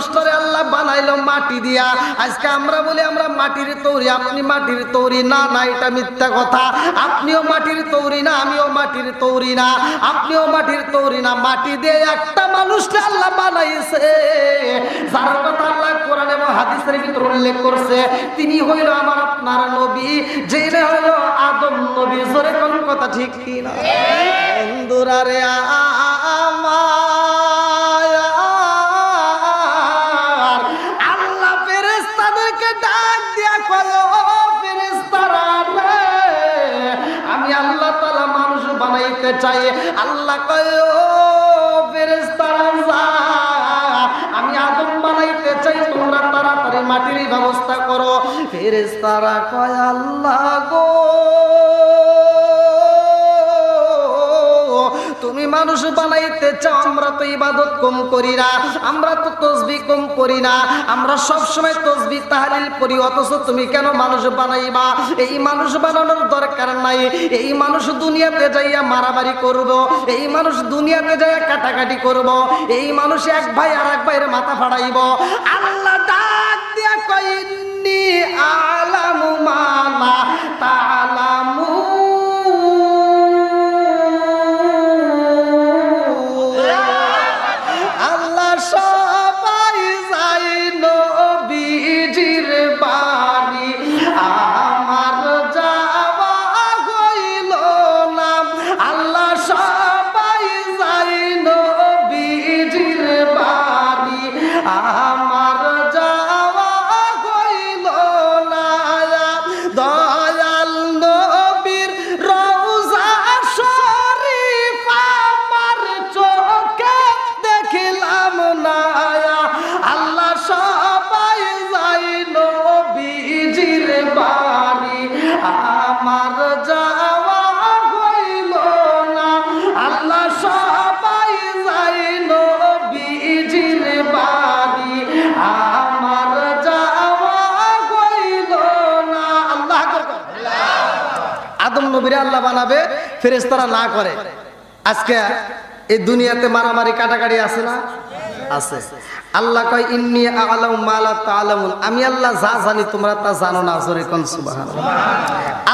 মানুষটারে আল্লাহ বানাইলো মাটি দিয়া। আজকে আমরা বলি, আমরা মাটির তৈরি, আপনি মাটির তৈরি। না না, এটা মিথ্যা কথা। আপনিও মাটির তৈরি না, আমিও মাটির তৈরি না। আপনিও মাটির তৈরি না। মাটি দিয়ে একটা মানুষকে আল্লাহ বানাইছে। যার কথা আল্লাহ কোরআন এবং হাদিসের ভিতর উল্লেখ করছে, তিনি হইল আমার আপনার নবী। যে হইল আদম নবী। জোরে কোন কথা ঠিক কি না বন্ধুরা রে আমার বানাইতে চাই, আল্লাহ কয়, ও ফেরেশতারা, আমি আদম বানাইতে চাই, তোমরা তাড়াতাড়ি মাটির ব্যবস্থা করো। ফেরেস্তারা কয়, আল্লাহ গো তুমি মানুষ বানাইতে চাও, আমরা তো ইবাদত কম করি না, আমরা তো তসবি কম করি না, আমরা সব সময় তসবি তাহলিল পড়ি অথচ তুমি কেন মানুষ বানাইবা? এই মানুষ বানানোর দরকার নাই, এই মানুষ দুনিয়াতে যাইয়া মারামারি করব, এই মানুষ দুনিয়াতে যাইয়া কাটাকাটি করব, এই মানুষ এক ভাই আর এক ভাইয়ের মাথা ফাড়াইব। আল্লাহ ডাক দিয়া কইনি আলামু মালা, তালামু আদম নবীরে আল্লাহ বানাবে, ফেরেশতারা না করে। আজকে এই দুনিয়াতে মারামারি কাটাকাটি আছে না? আছে। আল্লাহ কয়, ইন্নি আলাম মালা তালামুন। আমি আল্লাহ যা জানি, তোমরা তা জানো না। জোরে কোন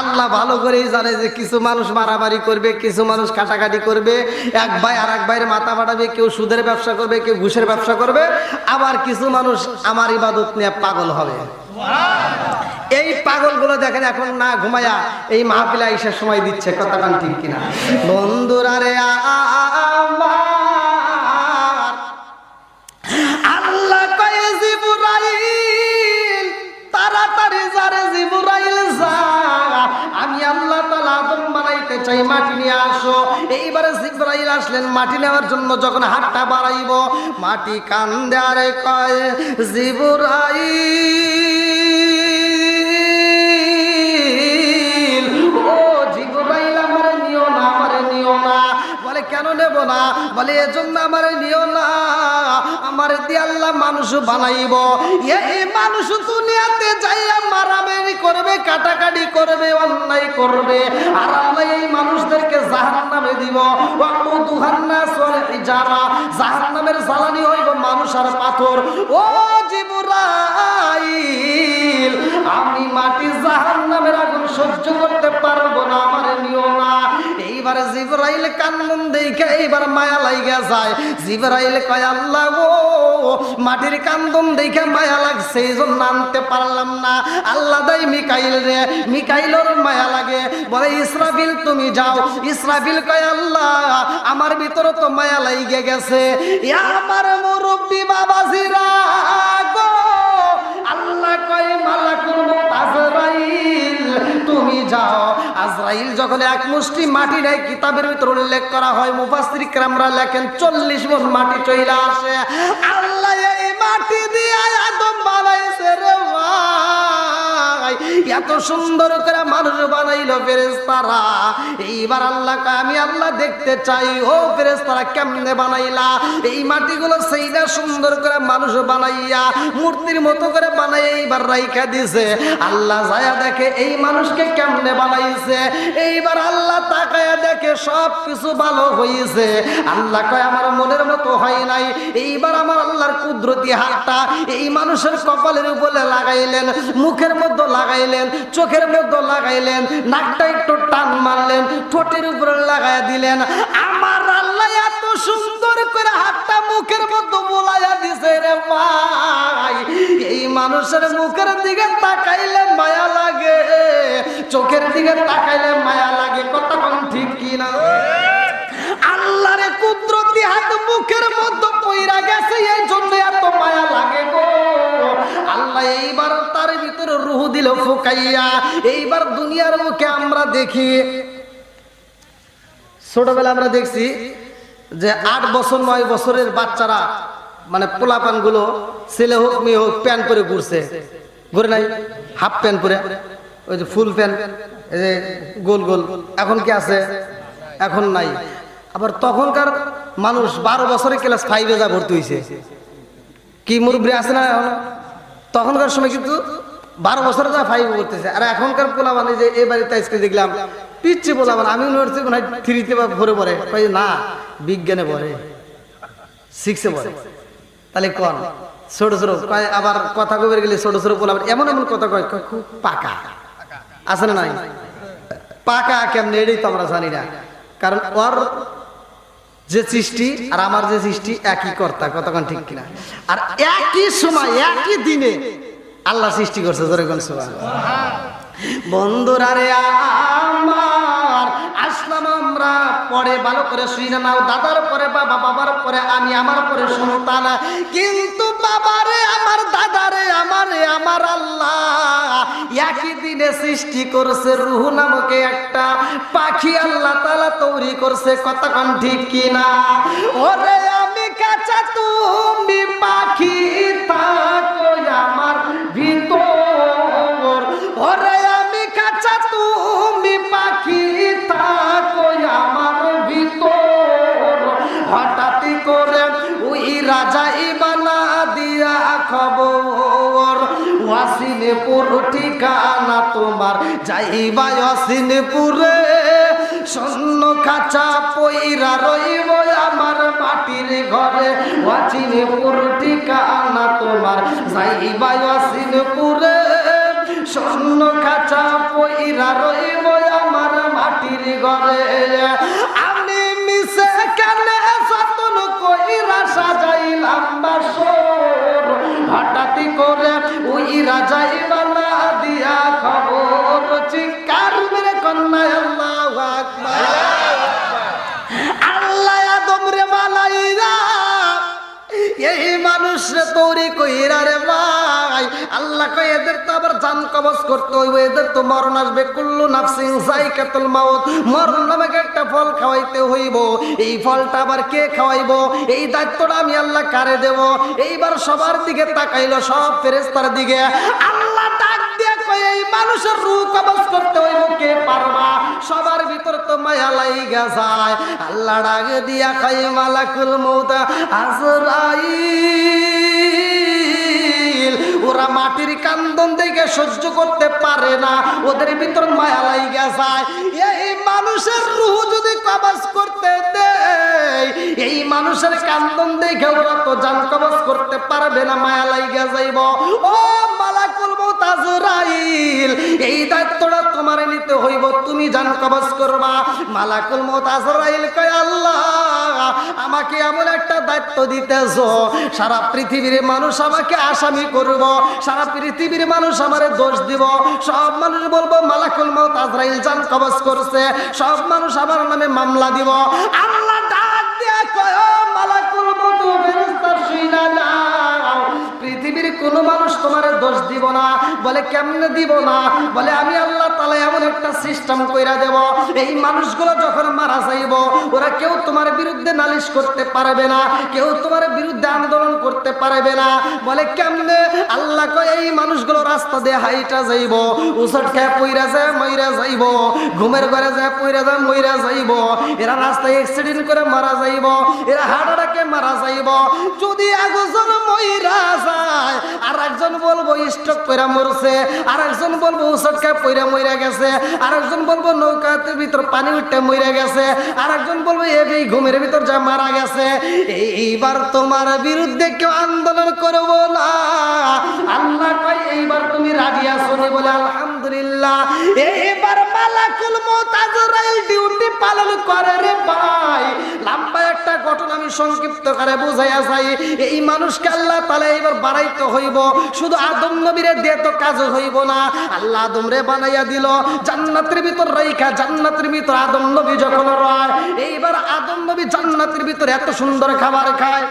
আল্লাহ ভালো করেই জানে যে কিছু মানুষ মারামারি করবে, কিছু মানুষ কাটাকাটি করবে। এক ভাই আর এক ভাইয়ের মাথা বাড়াবে কেউ সুদের ব্যবসা করবে, কেউ ঘুষের ব্যবসা করবে। আবার কিছু মানুষ আমার ইবাদত নিয়ে পাগল হবে। এই পাগলগুলো দেখেন এখন না ঘুমায়া এই মাহফিলা আইসার সময় দিচ্ছে কথাটা ঠিক কিনা? বন্ধুরা রে আল্লাহ কয়ে তাড়াতাড়ি যা, আমি আল্লাহ বানাইতে চাই, মাটি নিয়ে আসলেন, মাটি নেওয়ার জন্য যখন হাতটা বাড়াইব, মাটি কান্দে আরে কয়, জিবরাইল। না। বলে, এজন্য আমার নিও না। আমার দিয়ে আল্লাহ মানুষ বানাইব। এই মানুষ দুনিয়াতে যাইয়া মারামারি করবে, কাটাকাটি করবে, অন্যায় করবে। আর আল্লাহ এই মানুষদেরকে জাহান নামে দিব। দুহান্না চলে যারা জাহান নামের জ্বালানি হইব মানুষ আর পাথর। ও জিবুরাইল আমি মাটি জাহান নামের আগুন সহ্য করতে পারব না, আমার নিও না। এইবার জিবরাইল কান্দন দেখে এইবার মায়া লাইগা যায়। জিবরাইল কয়, আল্লাহ গো, মাটির কান্দন দেখে মায়া লাগছে এই জন্য আনতে পারলাম না। আল্লাহ দেয় মিকাইল রে, মিকাইলর মায়া লাগে। বলে, ইসরাফিল, তুমি যাও। ইসরাফিল কয়, আল্লাহ, আমার ভিতরে তো মায়া লাইগে গেছে। আমার মুরব্বী বাবাজিরা তুমি যাও। আজরাইল যখন এক মুষ্টি মাটি নেয়, কিতাবের ভিতর উল্লেখ করা হয় মুফাসির ক্রামরা লেখেন, চল্লিশ মন মাটি চইলা আসে। আল্লাহ এই মাটি দিয়ে আদম বানাইছে রে এত সুন্দর করে মানুষ বানাইলো ফেরেস্তারা এইবার আল্লাহ আমি আল্লাহ দেখতে চাই। ও ফেরেস্তারা কেমনে বানাইলা? এই মাটিগুলো সেইটা সুন্দর করে মানুষ বানাইয়া মূর্তির মতো করে বানাই এইবার রাইখা দিছে। আল্লাহ যায়া দেখে এই মানুষকে কেমনে বানাইছে? এইবার আল্লাহ তাকায়া দেখে সব কিছু ভালো হয়েছে আল্লাহ কয়, আমার মনের মতো হয় নাই। এইবার আমার আল্লাহর কুদরতি হাতটা এই মানুষের কপালের উপরে লাগাইলেন। মুখের মধ্যে লাগাইলেন, চোখের মধ্যে লাগাইলেন, নাকটা একটু টান মারলেন, ঠোঁটের উপরে লাগাই দিলেন। আমার আল্লাহ এত সুন্দর করে হাতটা মুখের মধ্যে বোলাইয়া দিছে রে ভাই। এই মানুষের মুখের দিকে তাকাইলে মায়া লাগে, চোখের দিকে তাকাইলে মায়া লাগে কতক্ষণ ঠিক কিনা? আল্লাহরে কুদরতি হাত মুখের মধ্যে পইরা গেছে, এই জন্য এত মায়া লাগে গো। আল্লাহ এইবার তার ভিতরে রুহু দিল, ফুকাইয়া, এইবার দুনিয়ার মুখে আমরা দেখি ছোটবেলা আমরা দেখছি যে আট বছর, নয় বছরের বাচ্চারা মানে পোলাপানগুলো ছেলে হোক, মেয়ে হোক, প্যান্ট পরে ঘুরছে। ঘুরে নাই? হাফ প্যান্ট পরে। ওই যে ফুল প্যান্ট, এই গোল গোল। এখন কি আছে? এখন নাই। আবার তখনকার মানুষ বারো বছরে ক্লাস ফাইভে যা ভর্তি হয়েছে কি মুরব্বী আছে না তখনকার সময় কিন্তু বারো বছর যা ফাইভ করতেছে। আর এখনকার পোলা মানে যে এই বাড়িতে আজকে দেখলাম পিচ্ছি পোলা মানে আমি মনে মনে হয় থ্রিতে বা ভরে পড়ে। না, বিজ্ঞানে পড়ে। সিক্সে পড়ে। তাহলে কন? ছোট ছোট আবার কথা কবে গেলে ছোট ছোট পোলা এমন এমন কথা কয় কয় খুব পাকা। আছে না নাই? পাকা কেমনে, এটাই তো আমরা জানি না। কারণ ওর যে সৃষ্টি আর আমার যে সৃষ্টি একই কর্তা, কতক্ষণ ঠিক কিনা? আর একই সময়, একই দিনে আল্লাহ সৃষ্টি করছে জোরেগণ সুবহান বন্ধুরা রে আমার, আসলাম আমরা পরে, ভালো করে শুই না, নাও, দাদার পরে, বাবা, বাবার পরে, আমি, আমার পরে সন্তান কিন্তু বাবারে, আমার দাদারে, আমারে, আমার আল্লাহ। একই দিনে সৃষ্টি করছে রুহ নামকে একটা পাখি, আল্লাহ তালা তৈরি করছে কতক্ষণ ঠিক কিনা? ওরে আমি কাঁচা তুমি পাখি থাকো, আমার ওয়াসিনপুর ঠিকানা তোমার? যাইবা ওয়াসিনপুরে স্বর্ণ খাঁচা পইরা রইব আমার মাটির ঘরে। ওয়াসিনপুর ঠিকানা তোমার। যাইবা ওয়াসিনপুরে স্বর্ণ খাঁচা পইরা রইব আমার মাটির ঘরে। আমি মিশে কেনে সতন কইরা সাজাইলাম বাসর। হঠাৎ করে ওই রাজা ইবালা দিয়া খবর চিকার মেরে কন্যা? আল্লাহ আল্লাহ আদম রে এই মানুষ রে তৈরি কইরা রে ভাই আল্লাহ কই এদের তো আবার জান কবজ করতে হইব, এদের তো মরণ আসবে। কুল্লু নাফসিন যায়কাতুল মাউত, মরণ নামে একটা ফল খাওয়াইতে হইব। এই ফলটা আবার কে খাওয়াইব? এই দায়িত্বটা আমি আল্লাহ কারে দেব? এইবার সবার দিকে তাকাইলো সব ফেরেস্তার দিকে। আল্লাহ ডাক দিয়ে কই এই মানুষের রূহ কবজ করতে হইব, কে পারবা? সবার ভিতর তো মায়া লাইগা যায়। আল্লাহ ডাক দিয়া খাই মালাকুল মৌতা আজরাইল। ওরা মাটির কান্দন দেখে সহ্য করতে পারে না। ওদের ভিতর মায়া লাইগা যায়। এই মানুষের রুহ যদি কবজ করতে দেয়, এই মানুষের কান্দন দেখে ওরা তো জান কবজ করতে পারবে না, মায়া লাইগা যাইব। ও মালাকুল মৌত রাইল এই দায়িত্বটা তোমার নিতে হইব, তুমি জান কবজ করবা। মালাকুল মৌত আজরাইল কয়, আল্লাহ, আমাকে এমন একটা দায়িত্ব দিতেছ। সারা পৃথিবীর মানুষ আমাকে আসামি করব, সারা পৃথিবীর মানুষ আমারে দোষ দিব। সব মানুষ বলব, মালাকুল মৌত আজরাইল জান কবজ করছে। সব মানুষ আমার নামে মামলা দিব। আল্লাহ ডাক দিয়া কয় মালাকুল মৌত ফেরেশতা শুইনা যাও পৃথিবীর কোন মানুষ তোমার দোষ দিব না। বলে, কেমনে দিব না? বলে, আমি আল্লাহ তালা এমন একটা সিস্টেম কইরা দেব। এই মানুষগুলো যখন মারা যাইব, ওরা কেউ তোমার বিরুদ্ধে নালিশ করতে পারবে না, কেউ তোমার বিরুদ্ধে আন্দোলন করতে পারবে না। বলে, কেমনে? আল্লাহ কয়, এই মানুষগুলো রাস্তা দিয়ে হাইটা যাইব উসট খেয়ে পইরা যায়, মইরা যাইব, ঘুমের ঘরে যায়, পইরা যায়, মইরা যাইব। এরা রাস্তায় অ্যাক্সিডেন্ট করে মারা যাইব, এরা হার্ট মারা যাইব। যদি একজন মইরা যায় আর একজন বলব, স্টক করে মরছে। আর একজন বলব উসট খেয়ে পইরা মইরা গেছে। আর একজন বলব নৌকাতে ভিতর পানি উঠতে মইরা গেছে। আর একজন বলব এই ঘুমের ভিতর যা মারা গেছে। এইবার তোমার বিরুদ্ধে কেউ আন্দোলন করব না। মালাকুল আজরাইল ডিউটি পালন করে রে ভাই। লম্বা একটা ঘটনা আমি সংক্ষিপ্ত করে বুঝাইয়া যাই। এই মানুষকে আল্লাহ তাআলা এবার বাড়াইতে হইব। শুধু আদম নবীরে দিয়ে তো কাজ হইব না। আল্লাহ আদম রে বানাইয়া দিল। জান্নাতের ভিতর রাইখা, জান্নাতের ভিতর আদম নবী যখন রয়, এইবার আদম নবী জান্নাতের ভিতর এত সুন্দর খাবার খায়।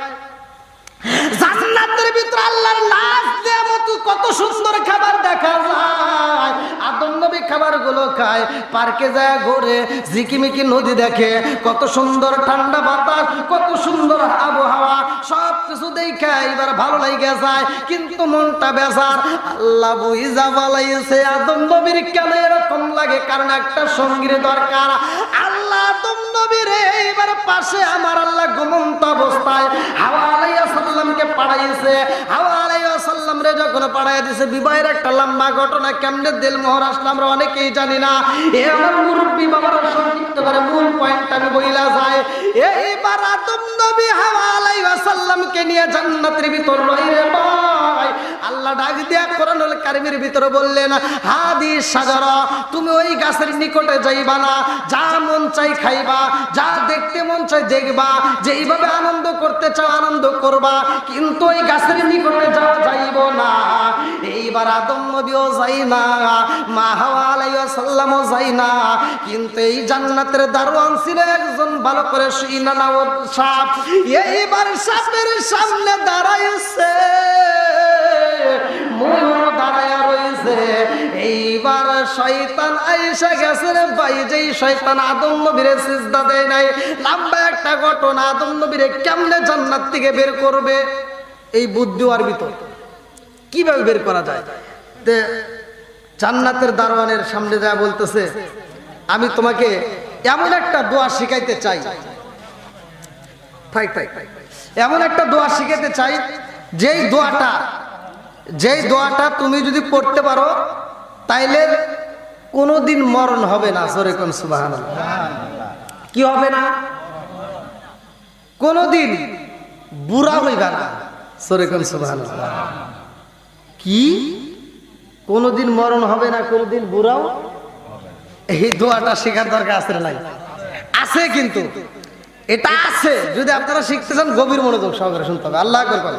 জান্নাতের ভিতর আল্লাহর লাশ দেয়া মতো কত সুন্দর খাবার দেখা যায়। আদম নবী খাবারগুলো খায়, পার্কে যায়, ঘুরে, ঝিকিমিকি নদী দেখে, কত সুন্দর ঠান্ডা বাতাস, কত সুন্দর আবহাওয়া, সব কিছু দেখে এবার ভালো লাগে যায়, কিন্তু মনটা বেজার। আল্লাহ বুঝা বলাইছে আদম নবীর কেন এরকম লাগে? কারণ একটা সঙ্গীর দরকার। আল্লাহ আদম নবীর এইবার পাশে আমার আল্লাহ ঘুমন্ত অবস্থায় হাওয়া আলাইয়া সাল্লামকে পাড়াইছে। হাওয়া আলাইসাল্লাম রে যখন পাড়াই দিছে, বিবাহের একটা লম্বা ঘটনা কেমনে দিল মোহর আমরা অনেকেই জানি না। এ আমার মুরব্বী বাবারা সংক্ষিপ্ত করে মূল পয়েন্ট আমি বইলা যায় এইবার আদম নবী হাওয়া আলাইসাল্লামকে নিয়ে জান্নাতের ভিতর ভাই আল্লাহ ডাক দিয়া কোরআনুল কারিমের ভিতরে বললেন, হাদি সাজারা তুমি ওই গাছের নিকটে যাইবা না। যা মন চাই খাইবা, যা দেখতে মন চাই দেখবা। যেইভাবে আনন্দ করতে চাও আনন্দ করবা, কিন্তু ওই গাছের নিকটে যাওয়া যাইব না। এইবার আদম নবীও যাই না, মা হাওয়া আলাইহিস সাল্লামও যাই না। কিন্তু এই জান্নাতের দারোয়ান ছিল একজন ভালো করে শুই না সাপ। এইবার সাপের সামনে দাঁড়াইছে। ময়ূর দাঁড়ায়া রয়েছে। এইবার শয়তান আইসা গেছে রে ভাই, যেই শয়তান আদম নবীরে সিজদা দেয় নাই, লম্বা একটা ঘটনা আদম নবীরে কেমনে জান্নাত থেকে বের করবে? এই বুদ্ধি আর ভিতর। কীভাবে বের করা যায়? জান্নাতের দারোয়ানের সামনে যা বলতেছে, আমি তোমাকে এমন একটা দোয়া শিখাইতে চাই। এমন একটা দোয়া শিখাইতে চাই, যেই দোয়াটা যেই দোয়াটা তুমি যদি পড়তে পারো, তাইলে কোনোদিন মরণ হবে না সরে কোন সুবাহান কি হবে না? কোনোদিন বুড়া হইবা না সরে কোন সুবাহান কি? কোনোদিন মরণ হবে না, কোনোদিন বুড়াও? এই দোয়াটা শেখার দরকার আছে নাই? আছে কিন্তু। এটা আছে। যদি আপনারা শিখতে চান, গভীর মনোযোগ সহকারে শুনতে হবে। আল্লাহ করে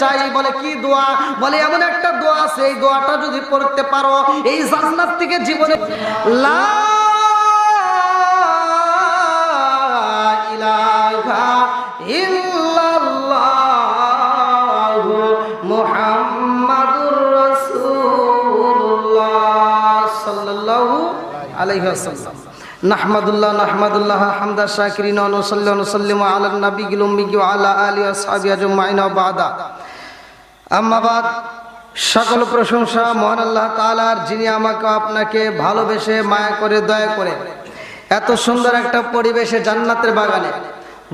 চাই, বলে কি দোয়া? বলে, এমন একটা দোয়া আছে, এই দোয়াটা যদি পড়তে পারো, এই জান্নাত থেকে জীবনে লা ইলাহা ইল্লাল্লাহু মুহাম্মাদুর রাসূলুল্লাহ সাল্লাল্লাহু আলাইহি ওয়াসাল্লাম। নাহমাদুল্লাহ নাহমাদুল্লাহ, হামদা, শাকিরিন আলা ওয়া আলা আজমাইন বাদা। আম্মা বাদ সকল প্রশংসা মহান আল্লাহ তাআলার, যিনি আমাকে আপনাকে ভালোবেসে মায়া করে, দয়া করে। এত সুন্দর একটা পরিবেশে জান্নাতের বাগানে,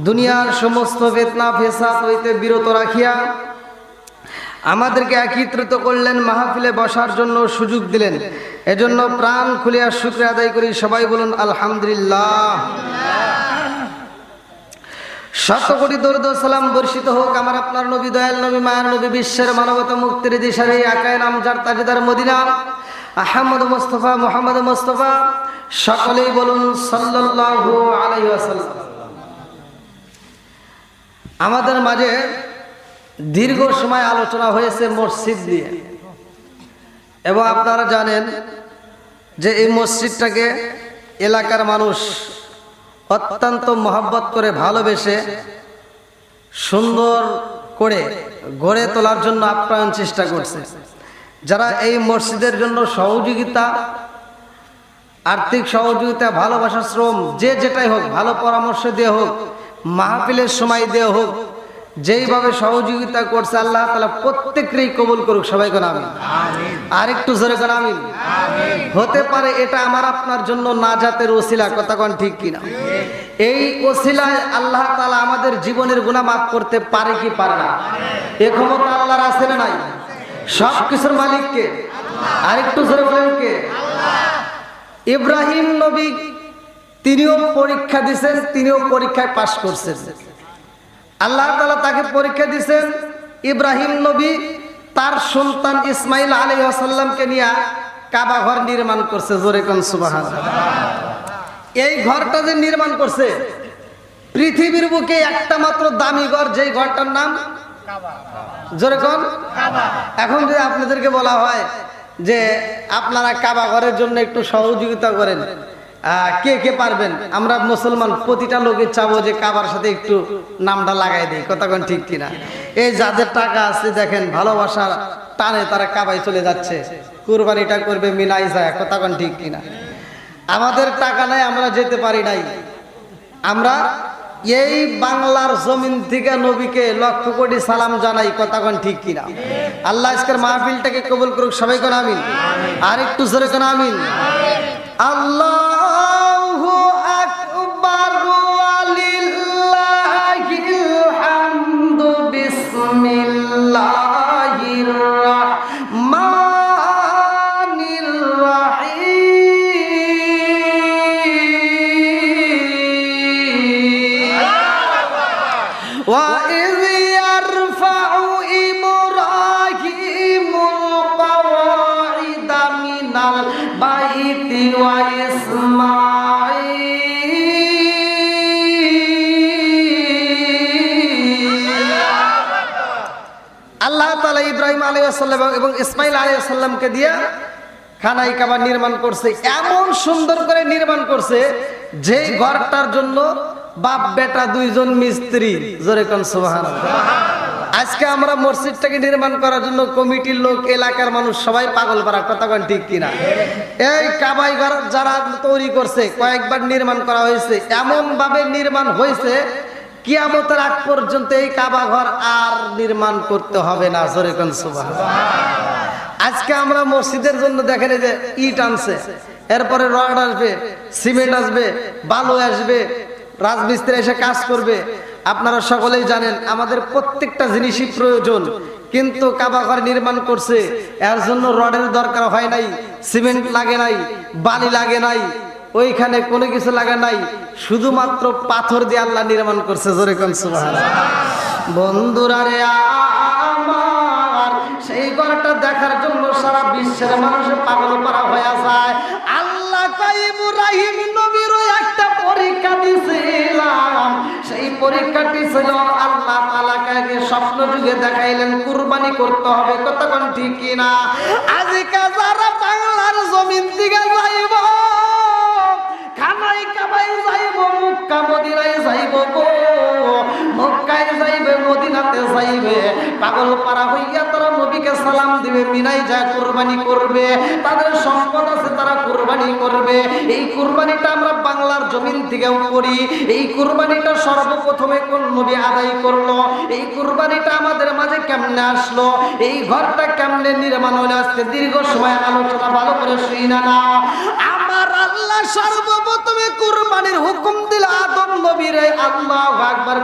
দুনিয়ার সমস্ত বেতনা ফেসাদ হইতে বিরত রাখিয়া আমাদেরকে একত্রিত করলেন, মাহফিলে বসার জন্য সুযোগ দিলেন। এজন্য প্রাণ খুলিয়া শুক্রিয়া আদায় করি, সবাই বলুন আলহামদুলিল্লাহ। শত কোটি দরুদ সালাম বর্ষিত হোক আমার আপনার নবী দয়াল নবী মায়ের নবী বিশ্বের মানবতা মুক্তির দিশারি আকায় নাম যার তাজেদার মদিনা। আহমদ মোস্তফা, মোহাম্মদ মোস্তফা, সকলেই বলুন সাল্লাল্লাহু আলাইহি ওয়াসাল্লাম। আমাদের মাঝে দীর্ঘ সময় আলোচনা হয়েছে মসজিদ নিয়ে। এবং আপনারা জানেন যে এই মসজিদটাকে এলাকার মানুষ অত্যন্ত মহব্বত করে ভালোবেসে সুন্দর করে গড়ে তোলার জন্য আপ্রাণ চেষ্টা করছে। যারা এই মসজিদের জন্য সহযোগিতা, আর্থিক সহযোগিতা ভালোবাসা শ্রম, যে যেটাই হোক, ভালো পরামর্শ দিয়ে হোক, মাহফিলের সময় দিয়ে হোক যেইভাবে সহযোগিতা করছে আল্লাহ তালা প্রত্যেকেরই কবুল করুক সবাই কোন আমিন। আর একটু জোরে কোন আমিন। হতে পারে এটা আমার আপনার জন্য নাজাতের ওসিলা কথা কোন ঠিক কিনা? এই ওসিলায় আল্লাহ তালা আমাদের জীবনের গুণা মাফ করতে পারে কি পারে না? এ ক্ষমতা আল্লাহর আছে না নাই? সব কিছুর মালিককে? আর একটু জোরে বলেন কে? ইব্রাহিম নবী তিনিও পরীক্ষা দিছেন তিনিও পরীক্ষায় পাশ করছেন। আল্লাহ তালা তাকে পরীক্ষা দিছেন ইব্রাহিম নবী তার সন্তান ইসমাইল আলী আসাল্লামকে নিয়ে কাবা ঘর নির্মাণ করছে, জোরে কন সুবাহান এই ঘরটা যে নির্মাণ করছে, পৃথিবীর বুকে একটা মাত্র দামি ঘর, যেই ঘরটার নাম জোরে কন? এখন যদি আপনাদেরকে বলা হয় যে আপনারা কাবা ঘরের জন্য একটু সহযোগিতা করেন কে কে পারবেন? আমরা মুসলমান প্রতিটা লোকের চাবো যে কাবার সাথে একটু নামটা লাগাই দিই। কতক্ষণ ঠিক কিনা? এই যাদের টাকা আছে, দেখেন, ভালোবাসার টানে তারা কাবায় চলে যাচ্ছে। কুরবানিটা করবে মিলাই যায় কতক্ষণ ঠিক কিনা? আমাদের টাকা নাই, আমরা যেতে পারি নাই। আমরা এই বাংলার জমিন থেকে নবীকে লক্ষ কোটি সালাম জানাই কথাক্ষণ ঠিক কিনা? আল্লাহ আজকের মাহফিলটাকে কবুল করুক, সবাই কোন আমিন? আর একটু জোরে কোন আমিন? আল্লাহু! ইব্রাহিম আলী আসাল্লাম এবং ইসমাইল আলী আসাল্লামকে দিয়ে খানাই কাবা নির্মাণ করছে। এমন সুন্দর করে নির্মাণ করছে যে ঘরটার জন্য বাপ, বেটা, দুইজন মিস্ত্রি। জোরে কোন সুবহান আজকে আমরা মসজিদটাকে নির্মাণ করার জন্য কমিটির লোক, এলাকার মানুষ সবাই পাগল পারা, কথা কন ঠিক কিনা? এই কাবাই ঘর যারা তৈরি করছে, কয়েকবার নির্মাণ করা হয়েছে এমন ভাবে নির্মাণ হয়েছে কিয়ামতের আগ পর্যন্ত এই কাবা ঘর আর নির্মাণ করতে হবে না, জোরে কোন সুবহান আজকে আমরা মসজিদের জন্য দেখেন যে ইট আনছে, এরপরে রড আসবে, সিমেন্ট আসবে, বালু আসবে, রাজমিস্ত্রি এসে কাজ করবে। আপনারা সকলেই জানেন, আমাদের প্রত্যেকটা জিনিসই প্রয়োজন, কিন্তু কাবা ঘর নির্মাণ করছে, এর জন্য রডের দরকার হয় নাই, সিমেন্ট লাগে নাই, বালি লাগে নাই ওইখানে কোনো কিছু লাগে নাই, শুধুমাত্র পাথর দিয়ে আল্লাহ নির্মাণ করছে, জোরে বন্ধুরা রে, আমার সেই ঘরটা দেখার জন্য সারা বিশ্বের মানুষ পাগল পারা হয়ে যায়। আল্লাহ ইব্রাহিম নবীরও একটা পরীক্ষা দিছিলাম। সেই পরীক্ষাটি ছিল, আল্লাহ তালাকে স্বপ্ন যুগে দেখাইলেন, কুরবানি করতে হবে কতক্ষণ ঠিক কিনা? আজকে যারা বাংলার জমিন দিকে যাইব দিবে যা কুরবানি করবে, তাদের সম্পদ আছে তারা কুরবানি করবে। এই কুরবানিটা আমরা বাংলার জমিন থেকেও করি। এই কুরবানিটা সর্বপ্রথমে কোন নবী আদায় করল? এই কুরবানিটা আমাদের মাঝে কেমনে আসলো? এই ঘরটা কেমনে নির্মাণ হলো? আজকে দীর্ঘ সময় আলোচনা ভালো করে শুই না না। আমার আল্লাহ সর্বপ্রথমে কুরবানির হুকুম দিল আদম নবীরে, আল্লাহ আকবার